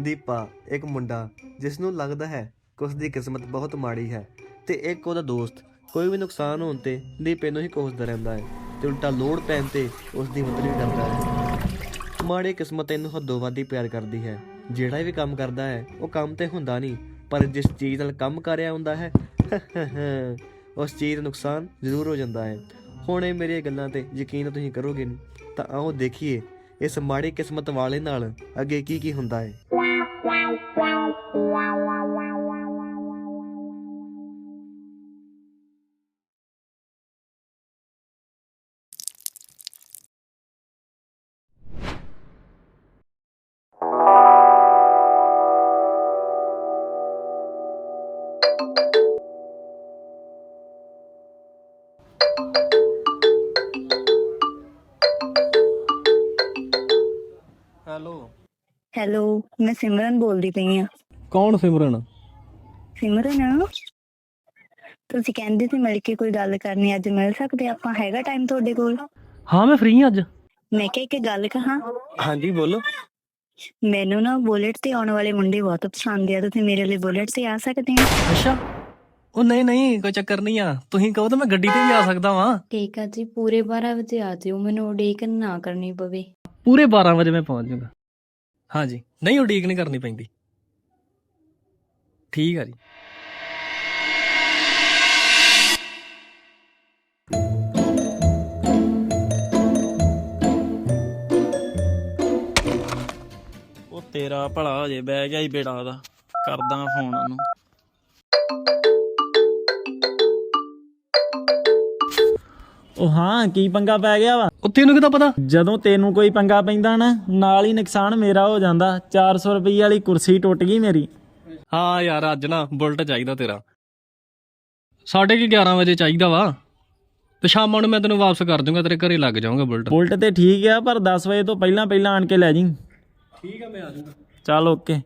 ਦੀਪਾ, ਇੱਕ ਮੁੰਡਾ ਜਿਸ ਨੂੰ ਲੱਗਦਾ ਹੈ ਕਿ ਉਸ ਦੀ ਕਿਸਮਤ ਬਹੁਤ ਮਾੜੀ ਹੈ ਤੇ ਇੱਕ ਉਹਦਾ ਦੋਸਤ। ਕੋਈ ਵੀ ਨੁਕਸਾਨ ਹੋਣ ਤੇ ਦੀਪੇ ਨੂੰ ਹੀ ਕੋਸਦਾ ਰਹਿੰਦਾ ਹੈ ਤੇ ਉਲਟਾ ਲੋੜ ਪੈਣ ਤੇ ਉਸ ਦੀ ਮਦਦ ਵੀ ਕਰਦਾ ਹੈ। ਮਾੜੀ ਕਿਸਮਤ ਇਹਨੂੰ ਹੱਦੋਂ ਵੱਧ ਹੀ ਪਿਆਰ ਕਰਦੀ ਹੈ। ਜਿਹੜਾ ਵੀ ਕੰਮ ਕਰਦਾ ਹੈ, ਉਹ ਕੰਮ ਤੇ ਹੁੰਦਾ ਨਹੀਂ, ਪਰ ਜਿਸ ਚੀਜ਼ ਨਾਲ ਕੰਮ ਕਰਿਆ ਹੁੰਦਾ ਹੈ, ਉਸ ਚੀਜ਼ ਦਾ ਨੁਕਸਾਨ ਜ਼ਰੂਰ ਹੋ ਜਾਂਦਾ ਹੈ। ਹੁਣ ਇਹ ਮੇਰੀਆਂ ਗੱਲਾਂ ਤੇ ਯਕੀਨ ਤੁਸੀਂ ਕਰੋਗੇ ਤਾਂ ਆਓ ਦੇਖੀਏ ਇਸ ਮਾੜੀ ਕਿਸਮਤ ਵਾਲੇ ਨਾਲ ਅੱਗੇ ਕੀ ਕੀ ਹੁੰਦਾ ਹੈ ਹੈਲੋ। ਹੈਲੋ ਮੈਂ ਸਿਮਰਨ ਬੋਲਦੀ ਪਈ ਆ ਕੌਣ ਸਿਮਰਨ? ਸਿਮਰਨ? ਤੁਸੀਂ ਕਹਿੰਦੇ ਸੀ ਮਿਲ ਕੇ ਕੋਈ ਗੱਲ ਕਰਨੀ ਅੱਜ ਮਿਲ ਸਕਦੇ ਆਪਾਂ? ਹੈਗਾ ਟਾਈਮ ਤੁਹਾਡੇ ਕੋਲ? ਹਾਂ ਮੈਂ ਫ੍ਰੀ ਅੱਜ। ਮੈਂ ਕਿਹਾ ਇੱਕ ਗੱਲ ਕਹਾਂ। ਹਾਂਜੀ ਬੋਲੋ। ਮੈਨੂੰ ਨਾ ਬੁਲੇਟ ਤੇ ਆਉਣ ਵਾਲੇ ਮੁੰਡੇ ਬਹੁਤ ਪਸੰਦ ਆ ਤੁਸੀਂ ਮੇਰੇ ਲਈ ਬੁਲੇਟ ਤੇ ਆ ਸਕਦੇ ਆ ਅੱਛਾ। ਉਹ ਨਹੀਂ ਨਹੀਂ ਕੋਈ ਚੱਕਰ ਨਹੀਂ ਆ। ਤੁਸੀਂ ਕਹੋ ਤਾਂ ਮੈਂ ਗੱਡੀ ਤੇ ਵੀ ਆ ਸਕਦਾ ਵਾਂ। ਠੀਕ ਆ ਜੀ ਪੂਰੇ 12 ਵਜੇ ਆ ਜਿਓ। ਮੈਨੂੰ ਉਡੀਕ ਨਾ ਕਰਨੀ ਪਵੇ। ਪੂਰੇ 12 ਵਜੇ ਮੈਂ ਪਹੁੰਚ ਜਾਊਗਾ। ਹਾਂਜੀ। ਨਹੀਂ ਉਡੀਕ ਨਹੀਂ ਕਰਨੀ ਪੈਂਦੀ। ਠੀਕ ਆ ਜੀ। ਉਹ ਤੇਰਾ ਭਲਾ ਜੇ ਬਹਿ ਗਿਆ ਹੀ ਬੇੜਾ ਉਹਦਾ। ਕਰਦਾ ਫੋਨ ਉਹਨੂੰ। ਉਹ ਹਾਂ ਕੀ ਪੰਗਾ ਪੈ ਗਿਆ ਵਾ? ਉਹ ਤੈਨੂੰ ਕਿਦਾਂ ਪਤਾ? ਜਦੋਂ ਤੈਨੂੰ ਕੋਈ ਪੰਗਾ ਪੈਂਦਾ ਨਾ ਨਾਲ ਹੀ ਨੁਕਸਾਨ ਮੇਰਾ ਹੋ ਜਾਂਦਾ। 400 ਰੁਪਏ ਵਾਲੀ ਕੁਰਸੀ ਟੁੱਟ ਗਈ ਮੇਰੀ। ਹਾਂ ਯਾਰ ਅੱਜ ਨਾ ਬੁਲਟ ਚਾਹੀਦਾ ਤੇਰਾ। ਸਾਢੇ ਕੀ 11 ਵਜੇ ਚਾਹੀਦਾ ਵਾ। ਤੇ ਸ਼ਾਮਾਂ ਨੂੰ ਮੈਂ ਤੈਨੂੰ ਵਾਪਸ ਕਰ ਦੂੰਗਾ ਤੇਰੇ ਘਰੇ ਲੱਗ ਜਾਊਂਗਾ ਬੁਲਟ। ਬੁਲਟ ਤੇ ਠੀਕ ਆ ਪਰ 10 ਵਜੇ ਤੋਂ ਪਹਿਲਾਂ ਪਹਿਲਾਂ ਆਣ ਕੇ ਲੈ ਜੀ ਠੀਕ ਆ ਮੈਂ ਆ ਜਾਊਂਗਾ। ਚੱਲ ਓਕੇ।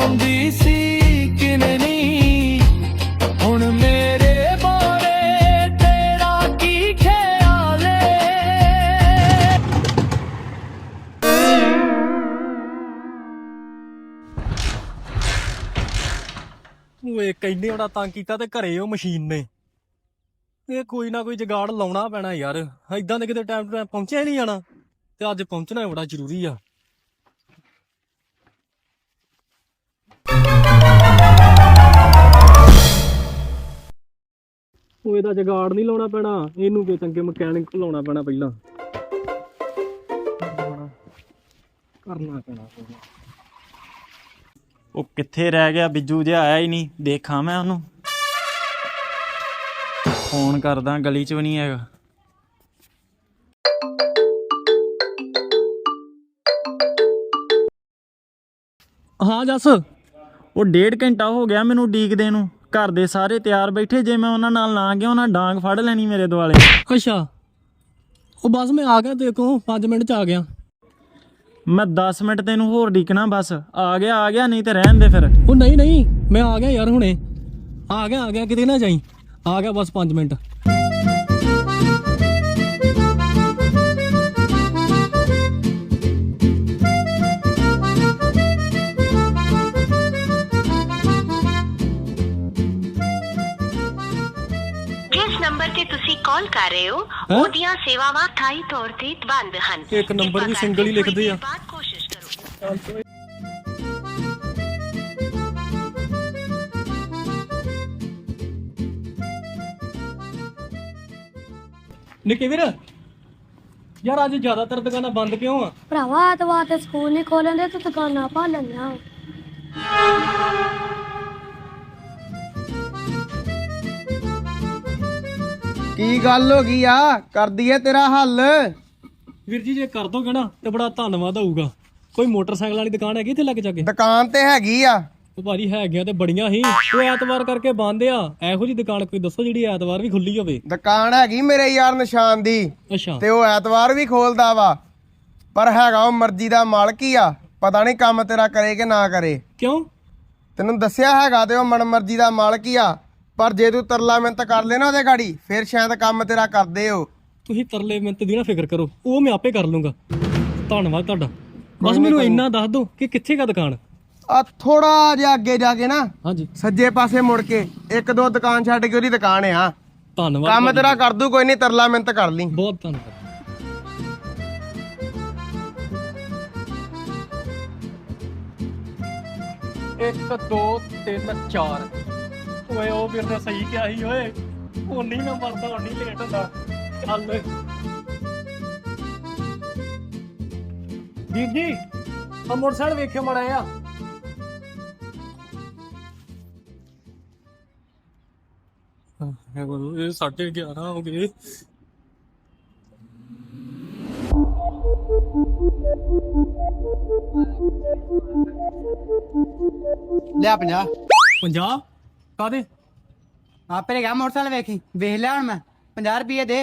ਮਿਟਾਉਂਦੀ ਸੀ ਕਿਨੇ ਨਹੀਂ? ਹੁਣ ਮੇਰੇ ਬਾਰੇ ਤੇਰਾ ਕੀ ਖਿਆਲ ਏ? ਓਏ ਕਹਿੰਦੇ ਬੜਾ ਤੰਗ ਕੀਤਾ ਤੇ ਘਰੇ ਉਹ ਮਸ਼ੀਨ ਨੇ। ਇਹ ਕੋਈ ਨਾ ਕੋਈ ਜਗਾੜ ਲਾਉਣਾ ਪੈਣਾ ਯਾਰ। ਐਦਾਂ ਦੇ ਕਿਤੇ ਟਾਈਮ ਟੂ ਟਾਈਮ ਪਹੁੰਚਿਆ ਹੀ ਨਹੀਂ ਜਾਣਾ। ਤੇ ਅੱਜ ਪਹੁੰਚਣਾ ਬੜਾ ਜ਼ਰੂਰੀ ਆ। ਉਹ ਇਹਦਾ ਜਗਾੜ ਨਹੀਂ ਲਾਉਣਾ ਪੈਣਾ ਇਹਨੂੰ ਕਿ ਚੰਗੇ ਮਕੈਨਿਕ ਲਾਉਣਾ ਪੈਣਾ ਪਹਿਲਾਂ? ਕਰਨਾ ਪੈਣਾ ਉਹ ਕਿੱਥੇ ਰਹਿ ਗਿਆ ਬਿੱਜੂ ਜਿਹਾ ਆਇਆ ਹੀ ਨਹੀਂ ਦੇਖਾਂ ਮੈਂ ਉਹਨੂੰ। ਫੋਨ ਕਰਦਾ ਗਲੀ 'ਚ ਵੀ ਨਹੀਂ ਹੈਗਾ। ਹਾਂ ਜੱਸ ਉਹ ਡੇਢ ਘੰਟਾ ਹੋ ਗਿਆ ਮੈਨੂੰ ਉਡੀਕਦੇ ਨੂੰ। ਘਰ ਦੇ ਸਾਰੇ ਤਿਆਰ ਬੈਠੇ ਜੇ ਮੈਂ ਉਹਨਾਂ ਨਾਲ ਨਾ ਗਿਆ ਉਹਨਾਂ ਡਾਂਗ ਫੜ ਲੈਣੀ ਮੇਰੇ ਦੁਆਲੇ। ਅੱਛਾ। ਉਹ ਬਸ ਮੈਂ ਆ ਗਿਆ ਦੇਖੋ 5 ਮਿੰਟ ਚ ਆ ਗਿਆ। ਮੈਂ 10 ਮਿੰਟ ਤੈਨੂੰ ਹੋਰ ਡੀਕਣਾ ਬਸ। ਆ ਗਿਆ ਆ ਗਿਆ ਨਹੀਂ ਤੇ ਰਹਿਣ ਦੇ ਫਿਰ। ਉਹ ਨਹੀਂ ਨਹੀਂ ਮੈਂ ਆ ਗਿਆ ਯਾਰ ਹੁਣੇ। ਆ ਗਿਆ ਆ ਗਿਆ ਕਿਤੇ ਨਾ ਜਾਈ। ਆ ਗਿਆ ਬਸ 5 ਮਿੰਟ। ਨੰਬਰ ਤੇ ਤੁਸੀਂ ਕਾਲ ਕਰ ਰਹੇ ਹੋ? ਉਹਦੀਆਂ ਸੇਵਾਵਾਂ ਥਾਈ ਤੌਰ ਤੇ ਬੰਦ ਹਨ ਇੱਕ ਨੰਬਰ ਵੀ ਸਿੰਗਲ ਹੀ ਲਿਖਦੇ ਆ। ਬਾਅਦ ਕੋਸ਼ਿਸ਼ ਕਰੋ ਨਿੱਕੇ ਵੀਰ ਯਾਰ ਅੱਜ ਜ਼ਿਆਦਾਤਰ ਦੁਕਾਨਾਂ ਬੰਦ ਕਿਉਂ ਆ ਭਰਾਵਾ ਐਤਵਾਰ ਤੇ ਸਕੂਲ ਨਹੀਂ ਖੋਲਣਦੇ ਤੇ ਦੁਕਾਨਾਂ ਪਾ ਕੀ ਗੱਲ ਹੋ ਗਈ ਆ? ਕਰ ਦਈਏ ਤੇਰਾ ਹੱਲ? ਵੀਰ ਜੀ ਜੇ ਕਰ ਦੋਗੇ ਨਾ ਤੇ ਬੜਾ ਧੰਨਵਾਦ ਹੋਊਗਾ। ਕੋਈ ਮੋਟਰਸਾਈਕਲ ਵਾਲੀ ਦੁਕਾਨ ਹੈਗੀ ਇੱਥੇ ਲੱਗ ਜਾਗੇ? ਦੁਕਾਨ ਤੇ ਹੈਗੀ ਆ। ਉਹ ਭਾਜੀ ਹੈਗੀਆਂ ਤੇ ਬੜੀਆਂ ਹੀ। ਉਹ ਐਤਵਾਰ ਕਰਕੇ ਬੰਦ ਆ। ਇਹੋ ਜੀ ਦੁਕਾਨ ਕੋਈ ਦੱਸੋ ਜਿਹੜੀ ਐਤਵਾਰ ਵੀ ਖੁੱਲੀ ਹੋਵੇ? ਦੁਕਾਨ ਹੈਗੀ ਮੇਰੇ ਯਾਰ ਨਿਸ਼ਾਨ ਦੀ। ਅੱਛਾ। ਤੇ ਉਹ ਐਤਵਾਰ ਵੀ ਖੋਲਦਾ ਵਾ। ਪਰ ਹੈਗਾ ਉਹ ਮਰਜ਼ੀ ਦਾ ਮਾਲਕ ਹੀ ਆ। ਪਤਾ ਨਹੀਂ ਕੰਮ ਤੇਰਾ ਕਰੇ ਕਿ ਨਾ ਕਰੇ। ਕਿਉਂ? ਤੈਨੂੰ ਦੱਸਿਆ ਹੈਗਾ ਤੇ ਉਹ ਮਨ ਮਰਜ਼ੀ ਦਾ ਮਾਲਕ ਹੀ ਆ। ਪਰ ਜੇ ਤੂੰ ਤਰਲਾ ਮਿੰਤ ਕਰ ਲੈ ਨਾ ਉਹਦੇ ਗਾੜੀ ਫਿਰ ਸ਼ਾਇਦ ਕੰਮ ਤੇਰਾ ਕਰਦੇ ਹੋ। ਤੁਸੀਂ ਤਰਲੇ ਮਿੰਤ ਦੀ ਨਾ ਫਿਕਰ ਕਰੋ ਉਹ ਮੈਂ ਆਪੇ ਕਰ ਲੂੰਗਾ। ਧੰਨਵਾਦ ਤੁਹਾਡਾ। ਬਸ ਮੈਨੂੰ ਇੰਨਾ ਦੱਸ ਦਿਓ ਕਿ ਕਿੱਥੇ ਕਾ ਦੁਕਾਨ? ਆ ਥੋੜਾ ਜਿਹਾ ਅੱਗੇ ਜਾ ਕੇ ਨਾ ਹਾਂਜੀ। ਸੱਜੇ ਪਾਸੇ ਮੁੜ ਕੇ ਇੱਕ ਦੋ ਦੁਕਾਨ ਛੱਡ ਕੇ ਉਹਦੀ ਦੁਕਾਨ ਆ। ਧੰਨਵਾਦ ਕੰਮ। ਤੇਰਾ ਕਰ ਦੂ ਕੋਈ ਨਹੀਂ ਤਰਲਾ ਮਿੰਤ ਕਰ ਲਈ। ਬਹੁਤ ਧੰਨਵਾਦ। ਇੱਕ ਦੋ ਤਿੰਨ ਚਾਰ। ਓਏ ਉਹ ਵੀਰ ਨੇ ਸਹੀ ਕਿਹਾ ਸੀ ਓਏ। ਉਹ ਨਹੀਂ ਮੈਂ ਮਰਦਾ ਨਹੀਂ ਲੇਟ ਹੁੰਦਾ। ਚੱਲ। ਵੀਰ ਜੀ ਆ ਮੋਟਰਸਾਈਕਲ ਵੇਖਿਓ ਮੜਾ ਆ ਇਹ ਸਾਢੇ 11 ਹੋ ਗਏ। ਲਿਆ 50 50 ਕਾਦੇ ਆਪੇ ਗਿਆ ਮੋਟਰਸਾਈਕਲ ਵੇਖੀ ਵੇਖ ਲਿਆ ਹੁਣ ਮੈਂ 50 ਰੁਪਏ ਦੇ।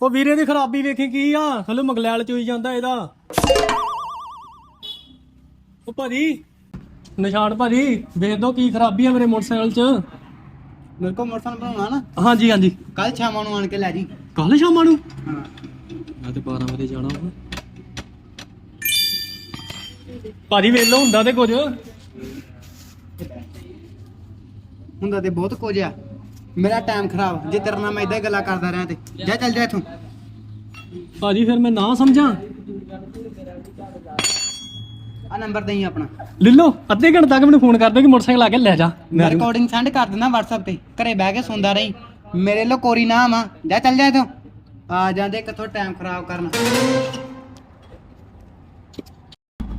ਉਹ ਵੀਰੇ ਦੀ ਖਰਾਬੀ ਵੇਖੀ ਕੀ ਆ? ਹਲੋ ਮਗਲੈਲ ਚ ਹੋਈ ਜਾਂਦਾ ਇਹਦਾ। ਉਹ ਭਾਜੀ ਨਿਸ਼ਾਨ ਭਾਜੀ ਵੇਖ ਦੋ ਕੀ ਖਰਾਬੀ ਆ ਮੇਰੇ ਮੋਟਰਸਾਈਕਲ ਚ। ਮੇਰੇ ਕੋਲ ਮੋਟਰਸਾਈਕਲ ਬਣਾਉਣਾ ਨਾ। ਹਾਂਜੀ ਹਾਂਜੀ। ਕੱਲ ਸ਼ਾਮਾਂ ਨੂੰ ਆਣ ਕੇ ਲੈ ਜੀ। ਕੱਲ ਸ਼ਾਮਾਂ ਨੂੰ? ਹਾਂ। ਮੈਂ ਤੇ 12 ਵਜੇ ਜਾਣਾ ਵਾ। ਭਾਜੀ ਵੇਖ ਲਓ ਹੁੰਦਾ ਤੇ ਕੁਝ। ਹੁੰਦਾ ਤੇ ਬਹੁਤ ਕੁਝ ਆ। ਮੇਰਾ ਟਾਈਮ ਖਰਾਬ। ਜੇ ਤੇਰੇ ਨਾਲ ਮੈਂ ਇਦਾਂ ਗੱਲਾਂ ਕਰਦਾ ਰਿਹਾ ਤੇ। ਜਾ ਚੱਲ ਜਾ ਇੱਥੋਂ। ਭਾਜੀ ਫਿਰ ਮੈਂ ਨਾ ਸਮਝਾਂ? ਆ ਨੰਬਰ ਦੇਈ ਆਪਣਾ। ਲੈ ਲਓ ਅੱਧੇ ਘੰਟੇ ਤੱਕ ਮੈਨੂੰ ਫੋਨ ਕਰ ਦਿਓ ਕਿ ਮੋਟਰਸਾਈਕਲ ਆ ਕੇ ਲੈ ਜਾ। ਮੈਂ ਰਿਕਾਰਡਿੰਗ ਸੈਂਡ ਕਰ ਦਿੰਦਾ WhatsApp ਤੇ। ਘਰੇ ਬਹਿ ਕੇ ਸੁਣਦਾ ਰਹੀ। ਮੇਰੇ ਲੋ ਕੋਰੀ ਨਾ ਆਵਾਂ ਜਾ ਚੱਲ ਜਾ ਇੱਥੋਂ। ਆ ਜਾਂਦੇ ਕਿੱਥੋਂ ਟਾਈਮ ਖਰਾਬ ਕਰਨ।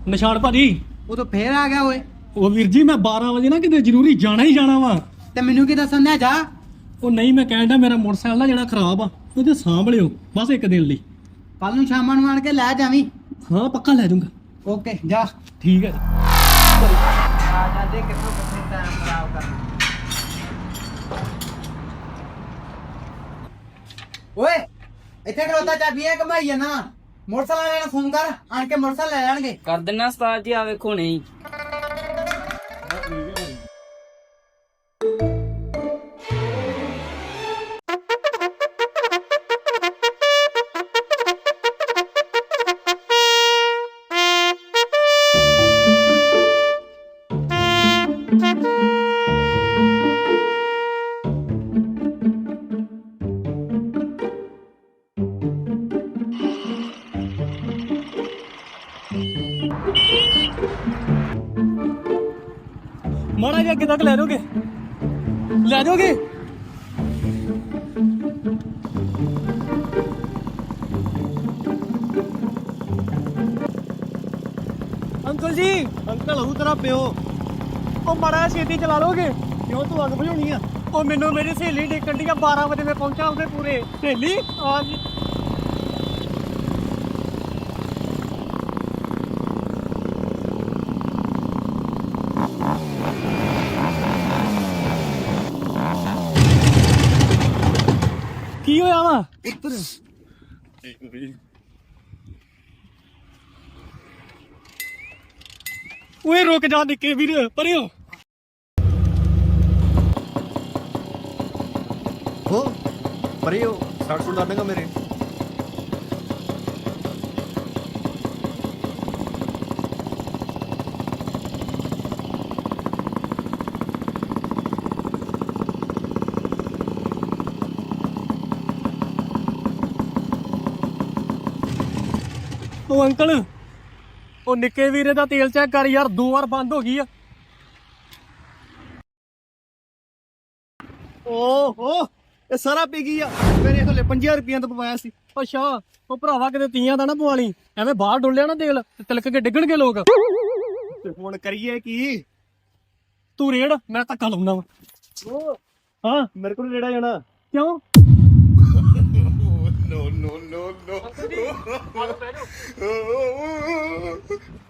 ਨਿਸ਼ਾਨ ਭਾਜੀ। ਉਹ ਤਾਂ ਫੇਰ ਆ ਗਿਆ ਓਏ। ਉਹ ਵੀਰ ਜੀ ਮੈਂ 12 ਵਜੇ ਨਾ ਕਿਤੇ ਜ਼ਰੂਰੀ ਜਾਣਾ ਹੀ ਜਾਣਾ ਵਾ। ਤੇ ਮੈਨੂੰ ਕੀ ਦੱਸਣ ਦਿਆ ਜਾ? ਉਹ ਨਹੀਂ ਮੈਂ ਕਹਿਣ ਡਿਆ ਮੇਰਾ ਮੋਟਰਸਾਈਕਲ ਨਾ ਜਿਹੜਾ ਖਰਾਬ ਆ ਉਹਦੇ ਸਾਂਭ ਲਿਓ ਬਸ ਇੱਕ ਦਿਨ ਲਈ। ਕੱਲ ਨੂੰ ਸ਼ਾਮਾਂ ਨੂੰ ਆਣ ਕੇ ਲੈ ਜਾਵੀਂ। ਹਾਂ ਪੱਕਾ ਲੈ ਜਾਊਂਗਾ। ਓਕੇ ਜਾ। ਠੀਕ ਹੈ ਆ ਜਾਂਦੇ ਕਿੱਥੋਂ ਕਿੱਥੇ ਟਾਈਮ ਖਰਾਬ ਕਰਨ ਓਏ ਇੱਥੇ ਖਲੋਤਾ ਚਾਬੀਆਂ ਕਮਾਈ ਨਾ ਮੋਟਰਸਾਈਕਲ ਵਾਲਿਆਂ ਨੂੰ ਫੋਨ ਕਰ ਆਣ ਕੇ ਮੋਟਰਸਾਈਕਲ ਲੈ ਜਾਣਗੇ। ਕਰ ਦਿੰਨਾ ਉਸਤਾਦ ਜੀ ਆ ਵੇਖੋ ਨਹੀਂ। ਮਾੜਾ ਜਿਹਾ ਅੱਗੇ ਤੱਕ ਲੈ ਜਾਓਗੇ? ਲੈ ਜਾਓਗੇ? ਅੰਕਲ ਜੀ ਅੰਕਲ ਹੂ ਤੇਰਾ ਪਿਓ। ਉਹ ਮਾੜਾ ਛੇਤੀ ਚਲਾ ਲੋਗੇ ਕਿਉਂ ਤੂੰ ਅੱਗ ਬੁਝਾਉਣੀ ਆ? ਉਹ ਮੈਨੂੰ ਮੇਰੀ ਸਹੇਲੀ ਡੇਕਣ ਦੀ ਆ 12 ਵਜੇ ਮੈਂ ਪਹੁੰਚਾ ਉਹਦੇ ਪੂਰੇ। ਸਹੇਲੀ? ਆ ਵਾ ਉੱਤਰ ਓਏ ਰੁਕ ਜਾ ਨਿੱਕੇ ਵੀਰ ਪਰਿਓ ਹੋ। ਪਰੇ ਹੋ। ਸੱਟ ਸੁੱਟ ਦਾਂਗਾ ਮੇਰੇ। ਉਹ ਅੰਕਲ। ਉਹ ਨਿੱਕੇ ਵੀਰੇ ਦਾ ਤੇਲ ਚੈੱਕ ਕਰ ਯਾਰ ਦੋ ਵਾਰ ਬੰਦ ਹੋ ਗਈ ਆ। ਓਹੋ ਇਹ ਸਾਰਾ ਪੀ ਗਈ ਆ। ਮੇਰੇ ਹਲੇ 50 ਰੁਪਈਆਂ ਤੋਂ ਪਵਾਇਆ ਸੀ। ਅੱਛਾ ਉਹ ਭਰਾਵਾ ਕਿਤੇ ਤੀਆਂ ਦਾ ਨਾ ਪਵਾਲੀ ਐਵੇਂ ਬਾਹਰ ਡੁੱਲਿਆ ਨਾ ਤੇਲ ਤੇ ਤਿਲਕ ਕੇ ਡਿੱਗਣਗੇ ਲੋਕ। ਤੇ ਹੁਣ ਕਰੀਏ ਕੀ? ਤੂੰ ਰੇੜ ਮੈਂ ਧੱਕਾ ਲਾਉਣਾ ਵਾ। ਹਾਂ। ਮੇਰੇ ਕੋਲ ਨੇੜਾ ਜਾਣਾ। ਕਿਉਂ? Fala, velho.